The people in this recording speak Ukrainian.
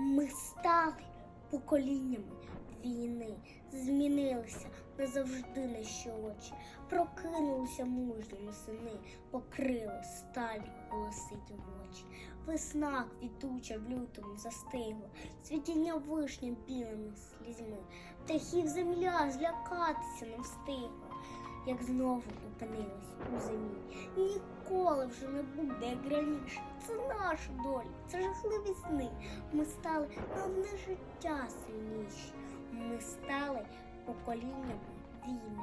Ми стали поколіннями війни, змінилися назавжди наші очі, прокинулися мужніми сини, покрили сталю голосить в очі. Весна квітуча в лютому застигла, цвітіння вишня білими слізьми, птахів земля злякатися не встигла, як знову опинилась у зимі. Ніколи вже не буде, як раніше. Це наша доля, це жахливі сни. Ми стали не життя сильніші. Ми стали поколінням війни.